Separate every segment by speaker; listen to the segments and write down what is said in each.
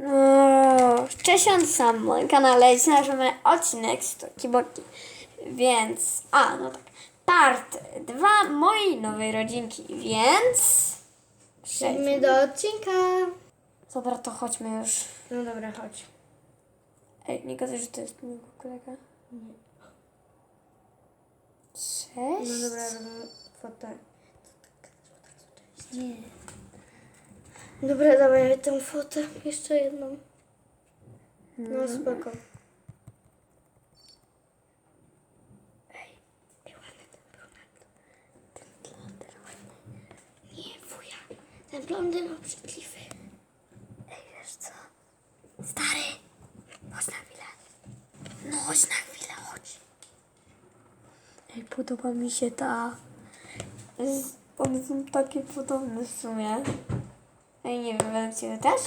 Speaker 1: No, cześć, on sam moim kanale. Dziś nagramy odcinek z Toki Boki. Więc, a, no tak, part 2 mojej nowej rodzinki, więc...
Speaker 2: Przejdźmy
Speaker 1: Przejdźmy.
Speaker 2: do odcinka.
Speaker 1: Dobra, to chodźmy już.
Speaker 2: No dobra, chodź.
Speaker 1: Ej, nie gadaj, że to jest mój kolega.
Speaker 2: Nie.
Speaker 1: Cześć.
Speaker 2: No dobra, robimy fotę.
Speaker 1: Nie.
Speaker 2: Dobra, dawaj tę fotę. Jeszcze jedną. No spoko. Ej, ej, ładny ten blondyn. Ten blondyn ładny. Nie, wuja. Ten blondyn obrzydliwy.
Speaker 1: Ej, wiesz co? Stary, chodź na chwilę. No, chodź na chwilę, chodź. Ej, podoba mi się ta... Z- One są takie podobne w sumie. Ej, nie wiem, według Ciebie też?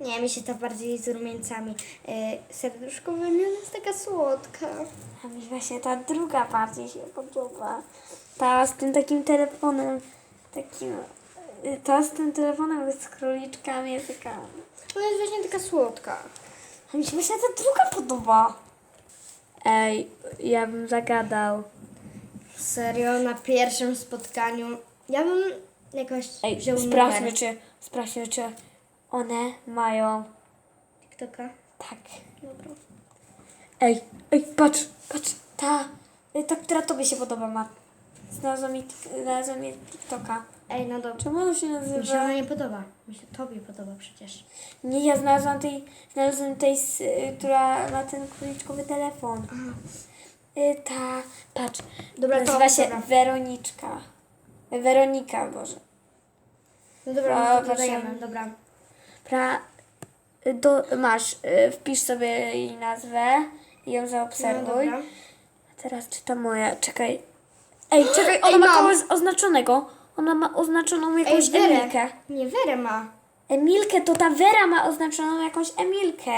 Speaker 2: Nie, mi się ta bardziej z rumieńcami. E, serduszkowymi, ona jest taka słodka.
Speaker 1: A mi właśnie ta druga bardziej się podoba. Ta z tym takim telefonem, takim... y, Ta z tym telefonem z króliczkami jest taka...
Speaker 2: Ona jest właśnie taka słodka.
Speaker 1: A mi się właśnie ta druga podoba. Ej, ja bym zagadał.
Speaker 2: Serio, na pierwszym spotkaniu. Ja bym jakoś
Speaker 1: Ej,
Speaker 2: wziął
Speaker 1: sprawdźmy
Speaker 2: numer.
Speaker 1: czy, sprawdźmy, czy one mają
Speaker 2: TikToka.
Speaker 1: tak.
Speaker 2: Dobra.
Speaker 1: Ej, ej, patrz, patrz, ta, y, ta, która tobie się podoba, ma. Znalazła mi, znalazła mi TikToka.
Speaker 2: Ej, no dobra.
Speaker 1: Czemu ona się
Speaker 2: Mi się
Speaker 1: nazywa?
Speaker 2: ona nie podoba. Mi się tobie podoba przecież.
Speaker 1: Nie, ja znalazłam tej, znalazłam tej, y, która ma ten króliczkowy telefon. Y, ta, patrz,
Speaker 2: Dobra, to-
Speaker 1: nazywa się
Speaker 2: dobra.
Speaker 1: Weroniczka. Weronika, Boże.
Speaker 2: No dobra, no to dodajemy, dobra.
Speaker 1: Pra, y, do, masz, y, wpisz sobie jej nazwę i ją
Speaker 2: No,
Speaker 1: zaobserwuj.
Speaker 2: dobra.
Speaker 1: A teraz czytam moja, czekaj. Ej, czekaj, ona
Speaker 2: Ej,
Speaker 1: ma
Speaker 2: mam.
Speaker 1: kogoś oznaczonego. Ona ma oznaczoną jakąś
Speaker 2: Ej, Werę.
Speaker 1: Emilkę.
Speaker 2: Nie, Werę ma.
Speaker 1: Emilkę, to ta Wera ma oznaczoną jakąś Emilkę.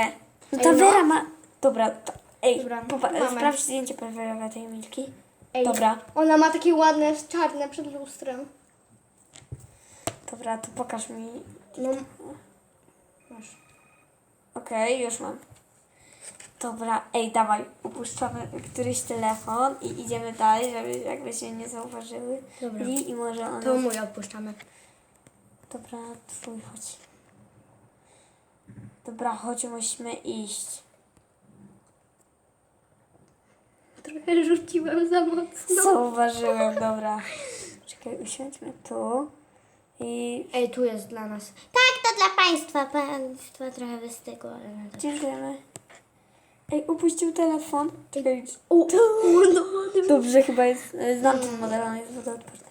Speaker 1: No ta
Speaker 2: Ej, no.
Speaker 1: Wera ma... Dobra, to, ej,
Speaker 2: Dobra,
Speaker 1: popa-
Speaker 2: mamy.
Speaker 1: sprawdź zdjęcie profilowe tej Emilki.
Speaker 2: Ej,
Speaker 1: Dobra.
Speaker 2: Ona ma takie ładne, czarne przed lustrem.
Speaker 1: Dobra, to pokaż mi.
Speaker 2: No. Masz.
Speaker 1: Okej, już mam. Dobra, ej, dawaj, upuszczamy któryś telefon i idziemy dalej, żeby jakby się nie zauważyły.
Speaker 2: Dobra.
Speaker 1: I, i może one...
Speaker 2: To mój odpuszczamy.
Speaker 1: Dobra, twój, chodź. Dobra, chodź, musimy iść.
Speaker 2: Trochę rzuciłem za mocno.
Speaker 1: Zauważyłem, dobra. Czekaj, usiądźmy tu. I
Speaker 2: Ej, tu jest dla nas. Tak, to dla państwa. Państwa trochę wystygło, ale no to...
Speaker 1: dziękujemy. Ej, upuścił telefon. Czekaj.
Speaker 2: O, no,
Speaker 1: Dobrze, chyba jest, e, znam ten model, on jest wodoodporny.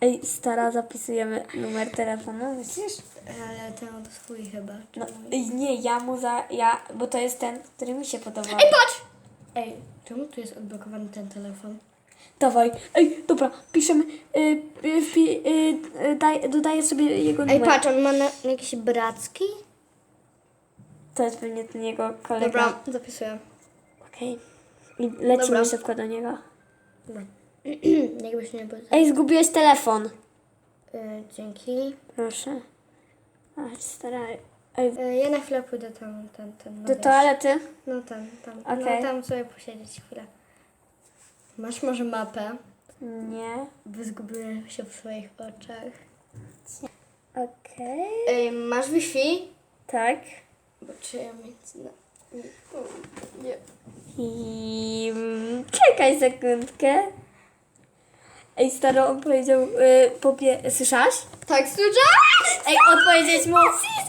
Speaker 1: Ej, stara, zapisujemy numer telefonu, myślisz?
Speaker 2: Ale ten swój chyba.
Speaker 1: No, ej, nie, ja mu za, ja, bo to jest ten, który mi się podoba.
Speaker 2: Ej, patrz! Ej, czemu tu jest odblokowany ten telefon?
Speaker 1: Dawaj, ej, dobra, piszemy, y, y, wpi, y, y, daj, dodaję sobie jego
Speaker 2: Ej,
Speaker 1: numer.
Speaker 2: patrz, on ma na, jakiś bracki?
Speaker 1: To jest pewnie ten jego kolega.
Speaker 2: Dobra, zapisuję.
Speaker 1: Okej. I lecimy
Speaker 2: Dobra.
Speaker 1: szybko do niego.
Speaker 2: Dobra. Jakbyś nie był...
Speaker 1: Ej, zgubiłeś telefon.
Speaker 2: Y, dzięki.
Speaker 1: Proszę. Chodź, stara. Ej,
Speaker 2: Y, ja na chwilę pójdę tam, ten, ten. No
Speaker 1: do
Speaker 2: wiesz.
Speaker 1: toalety?
Speaker 2: No tam, tam.
Speaker 1: Okej.
Speaker 2: No tam sobie posiedzieć chwilę. Masz może mapę?
Speaker 1: Nie.
Speaker 2: Bo zgubiłem się w swoich oczach.
Speaker 1: Okej.
Speaker 2: Ej, masz Wi-Fi?
Speaker 1: Tak.
Speaker 2: Bo czy ja mieć... No. Nie.
Speaker 1: I czekaj sekundkę. Ej, staro, on powiedział, y, popie... Słyszałaś?
Speaker 2: Tak, słyszałeś?
Speaker 1: Ej, odpowiedzieć mu.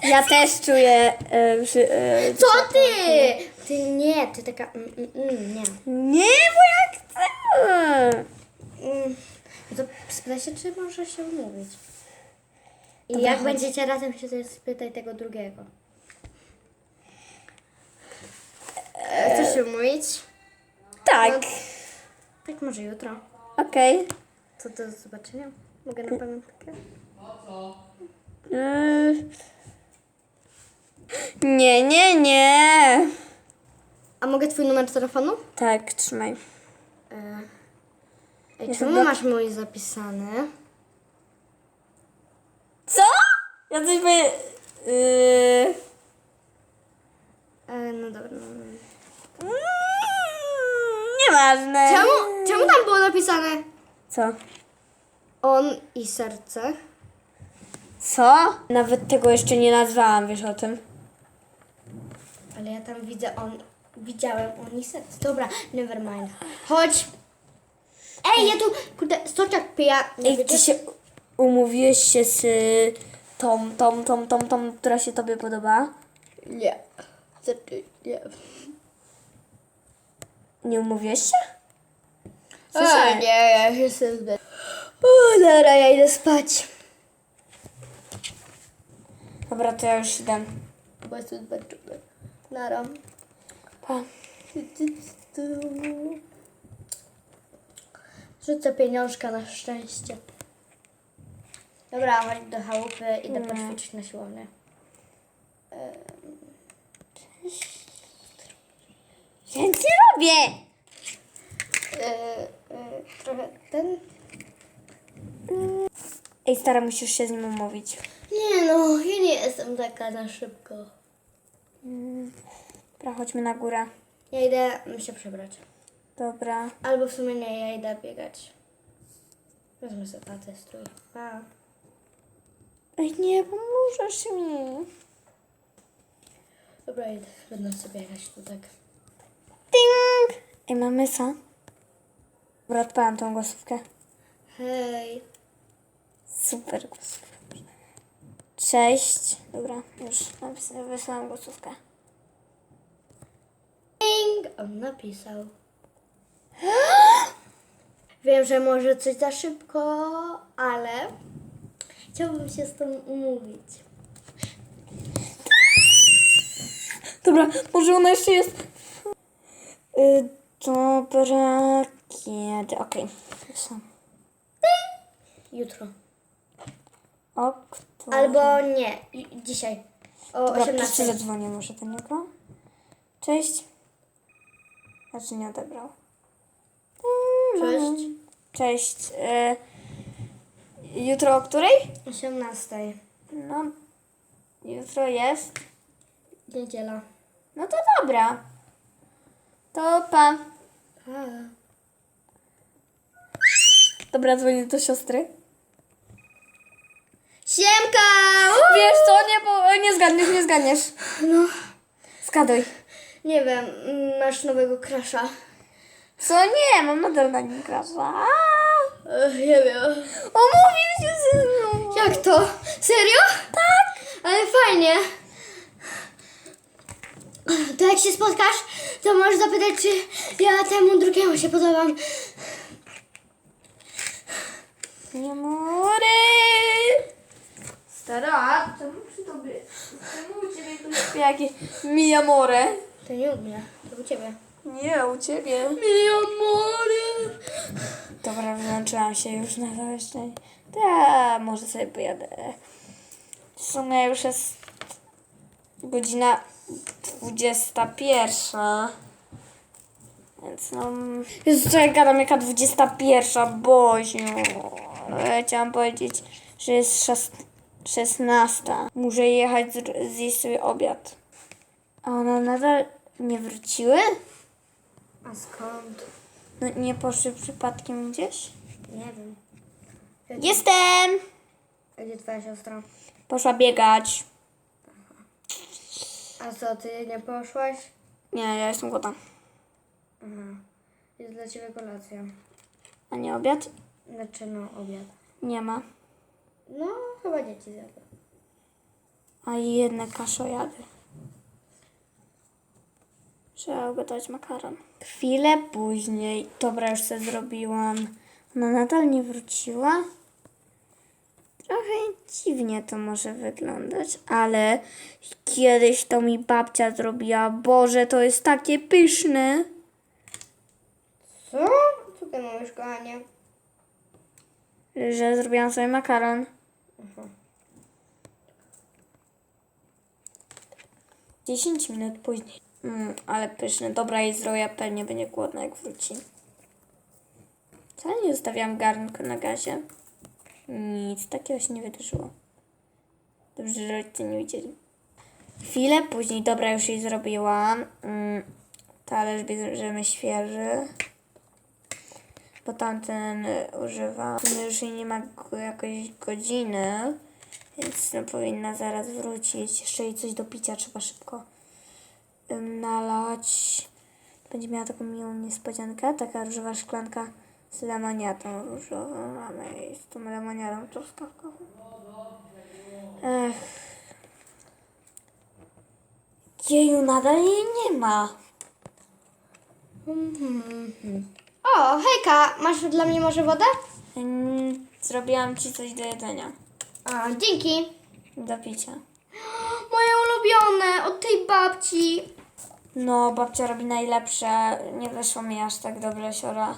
Speaker 1: Ja też czuję. Y, przy, y,
Speaker 2: Co ty? Ty nie, ty taka... Mm, mm, mm, nie.
Speaker 1: Nie, bo ja chcę.
Speaker 2: Mm. No to spytaj się, czy może się umówić. I
Speaker 1: Dobra,
Speaker 2: jak
Speaker 1: chodź.
Speaker 2: będziecie razem się, to spytaj tego drugiego. Chcesz się umówić?
Speaker 1: Tak.
Speaker 2: Tak, może jutro.
Speaker 1: Okej.
Speaker 2: To do zobaczenia. Mogę na pamiątkę?
Speaker 1: Y, Nie, nie, nie.
Speaker 2: A mogę twój numer telefonu?
Speaker 1: Tak, trzymaj.
Speaker 2: E, Ej,
Speaker 1: Jest
Speaker 2: czemu masz mój zapisany?
Speaker 1: Co? Ja coś by... Yy...
Speaker 2: E, no dobra. No.
Speaker 1: Mm, Nieważne.
Speaker 2: Czemu, czemu tam było napisane
Speaker 1: Co?
Speaker 2: on i serce?
Speaker 1: Co? Nawet tego jeszcze nie nazwałam, wiesz o tym.
Speaker 2: Ale ja tam widzę on. Widziałem serce. Dobra, never mind. Chodź. Ej, ja tu, kurde, stoczek pija. Nie
Speaker 1: Ej, ty
Speaker 2: wiecie?
Speaker 1: się umówiłeś się z y, tą, tą, tą, tą, tą, która się tobie podoba?
Speaker 2: Nie. Ty? Nie.
Speaker 1: Nie umówiłeś się?
Speaker 2: A, nie, ja się jestem zbyt. Uuu, dobra, ja idę spać.
Speaker 1: Dobra, to ja już idę.
Speaker 2: Bo jestem zmęczony. Nara.
Speaker 1: Pa.
Speaker 2: Rzucę pieniążka na szczęście. Dobra, chodź do chałupy, idę
Speaker 1: Nie.
Speaker 2: poćwiczyć na siłownię.
Speaker 1: Ja nic nie robię!
Speaker 2: E, e, trochę ten...
Speaker 1: Ej, stara, musisz się z nim umówić.
Speaker 2: Nie no, ja nie jestem taka na szybko.
Speaker 1: Dobra, chodźmy na górę.
Speaker 2: Ja idę się przebrać.
Speaker 1: Dobra.
Speaker 2: Albo w sumie nie, ja idę biegać. Wezmę sobie tatę strój. Pa.
Speaker 1: Ej, nie, pomożesz mi.
Speaker 2: Dobra, idę. Będę sobie biegać tu tak.
Speaker 1: Ding! Ej, mamy co? Dobra, odpalam tą głosówkę.
Speaker 2: Hej.
Speaker 1: Super głosówka. Cześć. Dobra, już wysłałam głosówkę.
Speaker 2: On napisał. Wiem, że może coś za szybko, ale chciałbym się z tą umówić.
Speaker 1: Dobra, może ona jeszcze jest. Y, dobra, kiedy? Okej. Okay.
Speaker 2: Jutro.
Speaker 1: O?
Speaker 2: Albo nie, dzisiaj. O
Speaker 1: Dobra, to się
Speaker 2: 18.
Speaker 1: zadzwonię może do niego. Cześć. Znaczy nie odebrał.
Speaker 2: Cześć.
Speaker 1: Cześć. Y, jutro o której?
Speaker 2: 18.
Speaker 1: No, jutro jest.
Speaker 2: Niedziela.
Speaker 1: No to dobra. To pa.
Speaker 2: Pa.
Speaker 1: Dobra, dzwonię do siostry.
Speaker 2: Siemka!
Speaker 1: Wiesz co, nie, nie zgadniesz, nie zgadniesz.
Speaker 2: No,
Speaker 1: Zgaduj.
Speaker 2: Nie wiem, masz nowego krasza.
Speaker 1: Co nie, mam nadal na nim krasza.
Speaker 2: Ech, nie wiem.
Speaker 1: Omówił się ze mną.
Speaker 2: Jak to? Serio? Tak. Ale fajnie. To jak się spotkasz, to możesz zapytać, czy ja temu drugiemu się podobam.
Speaker 1: Nie mory. Stara, czemu przy tobie? Czemu u ciebie tu śpiewa jakieś mi amore?
Speaker 2: To nie u mnie, to u ciebie.
Speaker 1: Nie, u ciebie.
Speaker 2: Mi amore.
Speaker 1: Dobra, wyłączyłam się już na szczęście. Ja może sobie pojadę. W sumie już jest godzina 21. Więc no... Jezu, co ja gadam, jaka 21, Boziu. Ja chciałam powiedzieć, że jest szes- 16. Muszę jechać zjeść sobie obiad. A one nadal nie wróciły?
Speaker 2: A skąd?
Speaker 1: No nie poszły przypadkiem gdzieś?
Speaker 2: Nie wiem.
Speaker 1: Jestem!
Speaker 2: A gdzie twoja siostra?
Speaker 1: Poszła biegać.
Speaker 2: A co, ty nie poszłaś?
Speaker 1: Nie, ja jestem głodna.
Speaker 2: Aha. Jest dla ciebie kolacja.
Speaker 1: A nie obiad?
Speaker 2: Znaczy no, obiad.
Speaker 1: Nie ma.
Speaker 2: No, chyba dzieci zjadły.
Speaker 1: A jedne kaszojady. Trzeba ugotować makaron. Chwilę później. Dobra, już sobie zrobiłam. Ona nadal nie wróciła. Trochę dziwnie to może wyglądać, ale kiedyś to mi babcia zrobiła. Boże, to jest takie pyszne.
Speaker 2: Co? Co ty mówisz, kochanie?
Speaker 1: że zrobiłam sobie makaron. 10 minut później. Mm, ale pyszny. Dobra, jej zrobię, pewnie będzie głodna jak wróci. Wcale nie zostawiałam garnka na gazie. Nic takiego się nie wydarzyło. Dobrze, że rodzice nie widzieli. Chwilę później, dobra, już jej zrobiłam. Mm, talerz bierzemy świeży. Bo tamten używa. Ten już jej nie ma jakoś godziny. Więc no, powinna zaraz wrócić. Jeszcze jej coś do picia trzeba szybko nalać. Będzie miała taką miłą niespodziankę. Taka różowa szklanka z lemoniadą różową. Mamy z tą lemoniadą truskawkową. Ech. Jeju, nadal jej nie ma.
Speaker 2: O, hejka, masz dla mnie może wodę?
Speaker 1: Mm, Zrobiłam ci coś do jedzenia.
Speaker 2: A, dzięki.
Speaker 1: Do picia.
Speaker 2: Moje ulubione, od tej babci.
Speaker 1: No, babcia robi najlepsze. Nie wyszło mi aż tak dobrze, siora.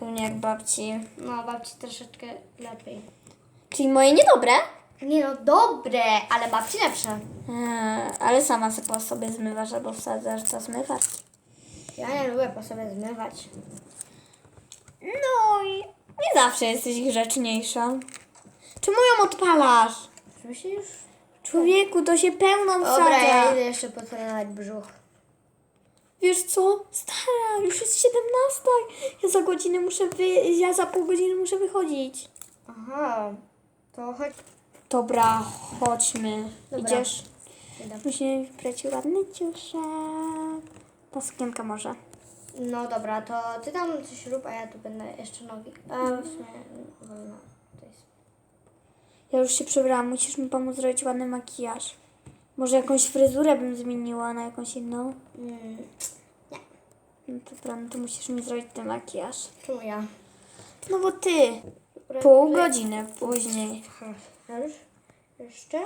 Speaker 1: Pewnie jak babci.
Speaker 2: No, babci troszeczkę lepiej.
Speaker 1: Czyli moje niedobre?
Speaker 2: Nie no, dobre, ale babci lepsze.
Speaker 1: Eee, ale sama sobie po sobie zmywasz albo wsadzasz do zmywarki.
Speaker 2: Ja nie lubię po sobie zmywać.
Speaker 1: No i nie zawsze jesteś grzeczniejsza. Czemu ją odpalasz?
Speaker 2: Już...
Speaker 1: Człowieku, to się pełną
Speaker 2: Dobra,
Speaker 1: wsadza.
Speaker 2: ja idę jeszcze potrenować brzuch.
Speaker 1: Wiesz co? Stara, już jest 17. Ja za godzinę muszę wy... Ja za pół godziny muszę wychodzić.
Speaker 2: Aha, to chodź.
Speaker 1: Dobra, chodźmy.
Speaker 2: Dobra.
Speaker 1: Idziesz?
Speaker 2: Idę.
Speaker 1: Musimy wybrać ładny ciuszek. Ta sukienka może.
Speaker 2: No dobra, to ty tam coś rób, a ja tu będę jeszcze nogi. A w sumie wolno.
Speaker 1: Ja już się przebrałam, musisz mi pomóc zrobić ładny makijaż. Może jakąś fryzurę bym zmieniła na jakąś inną.
Speaker 2: Mm,
Speaker 1: No dobra, no to musisz mi zrobić ten makijaż.
Speaker 2: czemu ja?
Speaker 1: No bo ty.
Speaker 2: Dobra,
Speaker 1: Pół godziny później.
Speaker 2: Aha, już. Jeszcze.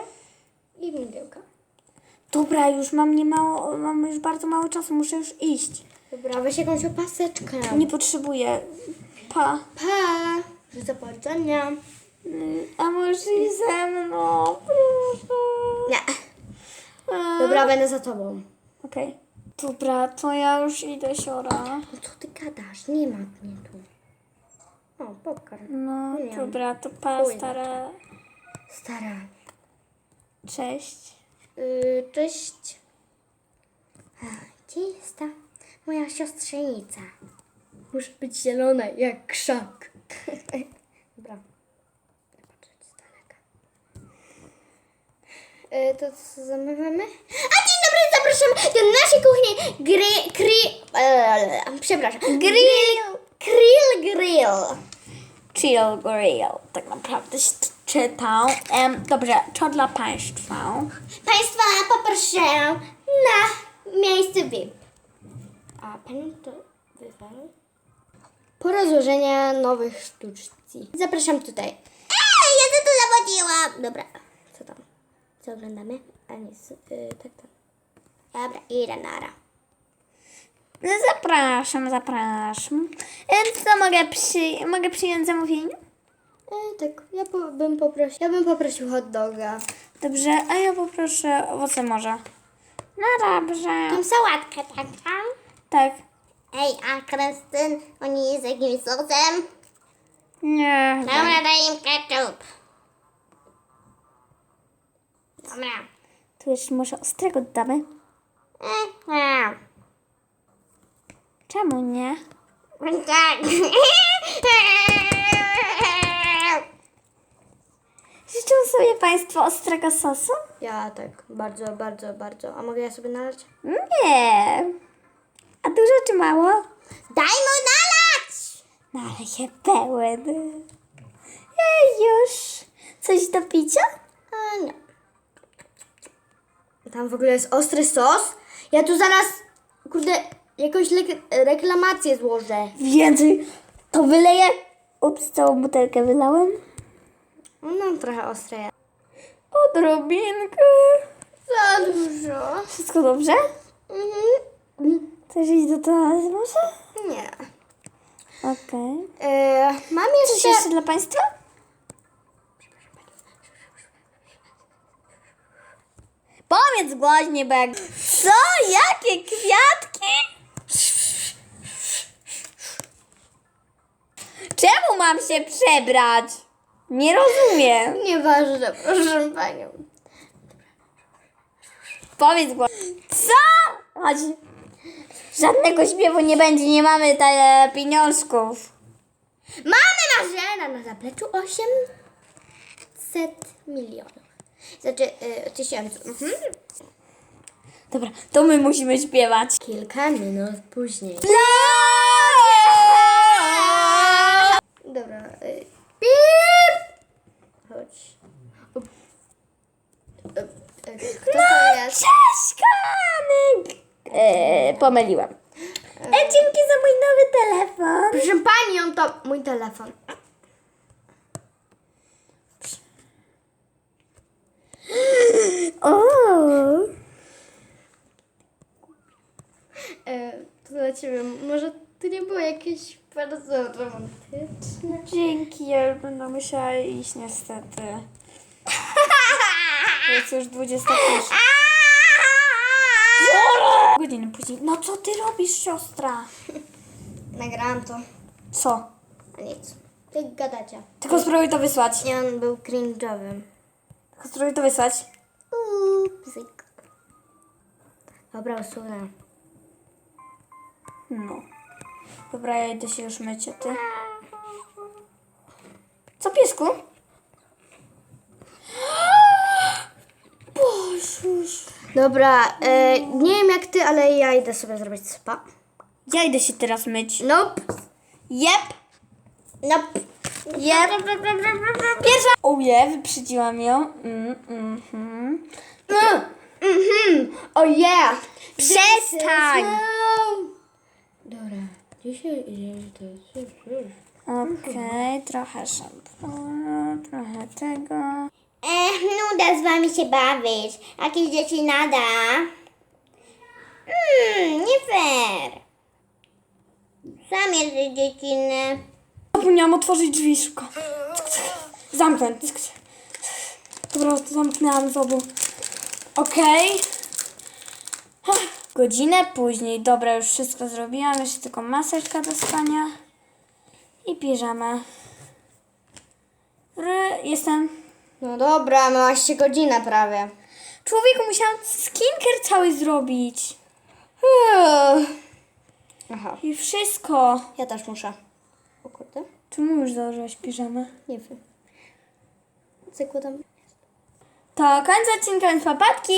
Speaker 2: I migiełka.
Speaker 1: Dobra, już mam nie mało, mam już bardzo mało czasu, muszę już iść.
Speaker 2: Dobra, weź jakąś opaseczkę.
Speaker 1: Nie potrzebuję. Pa.
Speaker 2: Pa! Do zobaczenia.
Speaker 1: A może i ze mną, proszę.
Speaker 2: Nie.
Speaker 1: A,
Speaker 2: Dobra, będę za tobą.
Speaker 1: Okej. Dobra, to ja już idę, siora.
Speaker 2: No co ty gadasz? Nie ma mnie tu. O, popcorn.
Speaker 1: No,
Speaker 2: Nie.
Speaker 1: dobra, to pa,
Speaker 2: Chuj.
Speaker 1: stara.
Speaker 2: Stara.
Speaker 1: Cześć.
Speaker 2: Yy, cześć. Gdzie jest ta moja siostrzenica? Muszę być zielona jak krzak. Dobra. Będę patrzeć z daleka. Yy, to co zamywamy? A dzień dobry, zapraszam do naszej kuchni gry, gry, eee, przepraszam, grill, grill, grill.
Speaker 1: Chill Grill. Tak naprawdę się czytał. Dobrze, co dla Państwa?
Speaker 2: Państwa poproszę na miejsce VIP. A pani to wywal? Pora złożenia nowych sztuczci. Zapraszam tutaj. Ej, ja to tu zawodziłam. Dobra? Co oglądamy? A nie, yy, tak tam. Dobra, idę nara.
Speaker 1: No, zapraszam, zapraszam. Em, co mogę, przy... mogę przyjąć zamówienie?
Speaker 2: E, tak, ja po, bym poprosił, ja bym poprosił hot doga.
Speaker 1: Dobrze, a ja poproszę owoce morza. No dobrze.
Speaker 3: Mam sałatkę taką.
Speaker 1: Tak.
Speaker 3: Ej, a Krystyn, oni jest jakimś sosem?
Speaker 1: Nie.
Speaker 3: Dobra, daj im ketchup. Dobra.
Speaker 1: Tu jeszcze może ostrego dodamy?
Speaker 3: E.
Speaker 1: Czemu nie?
Speaker 3: Tak.
Speaker 1: Życzą sobie Państwo ostrego sosu?
Speaker 2: Ja tak, bardzo, bardzo, bardzo. A mogę ja sobie nalać?
Speaker 1: Nie. A dużo czy mało?
Speaker 3: Daj mu nalać!
Speaker 1: No ale się pełen. Ej, już. Coś do picia?
Speaker 2: A nie. Tam w ogóle jest ostry sos. Ja tu zaraz, kurde, jakąś reklamację złożę.
Speaker 1: Więcej. To wyleję. Ups, całą butelkę wylałem.
Speaker 2: No, trochę ostre.
Speaker 1: Odrobinkę.
Speaker 2: Za dużo.
Speaker 1: Wszystko dobrze?
Speaker 2: Mhm.
Speaker 1: Chcesz iść do toalety może?
Speaker 2: Nie.
Speaker 1: Okej.
Speaker 2: E, mam
Speaker 1: Coś
Speaker 2: jeszcze...
Speaker 1: jeszcze dla Państwa? Powiedz głośniej, jak... Co? Jakie kwiatki? Czemu mam się przebrać? Nie rozumiem.
Speaker 2: Nieważne, proszę panią.
Speaker 1: Powiedz go. Co? Chodź. Żadnego śpiewu nie będzie, nie mamy tyle pieniążków.
Speaker 2: Mamy Marzena na zapleczu 800 milionów. Znaczy, y, tysięcy. Mhm.
Speaker 1: Dobra, to my musimy śpiewać.
Speaker 2: Kilka minut później. Dobra. Y, pip! Chodź. Up. Up, y, Kto to jest?
Speaker 1: Cześć, kochany! E, pomyliłem. E, dzięki za mój nowy telefon.
Speaker 2: Proszę panią, to mój telefon.
Speaker 1: O,
Speaker 2: E, to dla ciebie, może to nie było jakieś bardzo romantyczne?
Speaker 1: dzięki, ja będę musiała iść niestety. To jest już 21. Godziny później. No co ty robisz, siostra?
Speaker 2: Nagrałam to.
Speaker 1: Co?
Speaker 2: A nic. Ty gadacie.
Speaker 1: Tylko spróbuj to wysłać.
Speaker 2: Nie, on był cringe'owy.
Speaker 1: Spróbuj to wysłać.
Speaker 2: Bzyk. Dobra, usunę.
Speaker 1: No. Dobra, ja idę się już myć, a ty? Co, piesku? Bożuś.
Speaker 2: Dobra, e, nie wiem jak ty, ale ja idę sobie zrobić spa.
Speaker 1: Ja idę się teraz myć.
Speaker 2: Nope.
Speaker 1: Jep.
Speaker 2: Nope.
Speaker 1: Jep. Pierwsza. Uje, wyprzedziłam ją. Mm, mm, mm.
Speaker 2: Mhm. O.
Speaker 1: Przestań.
Speaker 2: Dobra, dzisiaj idziemy to
Speaker 1: Okej, trochę szamponu, trochę tego.
Speaker 3: Ech, nuda z wami się bawić. Jakieś dzieci nada. Hmm, nie fair. Sam jesteś dziecinny.
Speaker 1: Zapomniałam otworzyć drzwi szybko. Cyk. Dobra, zamknęłam z obu. Okej. Ach, Godzinę później. Dobra, już wszystko zrobiłam. Jeszcze tylko maseczka do spania. I piżama. R- Jestem.
Speaker 2: No dobra, miałaś się godzinę prawie.
Speaker 1: Człowieku, musiałam skincare cały zrobić.
Speaker 2: Aha,
Speaker 1: I wszystko.
Speaker 2: ja też muszę.
Speaker 1: Czemu już założyłaś piżamę?
Speaker 2: nie wiem. Zakładam.
Speaker 1: To koniec odcinka, papatki!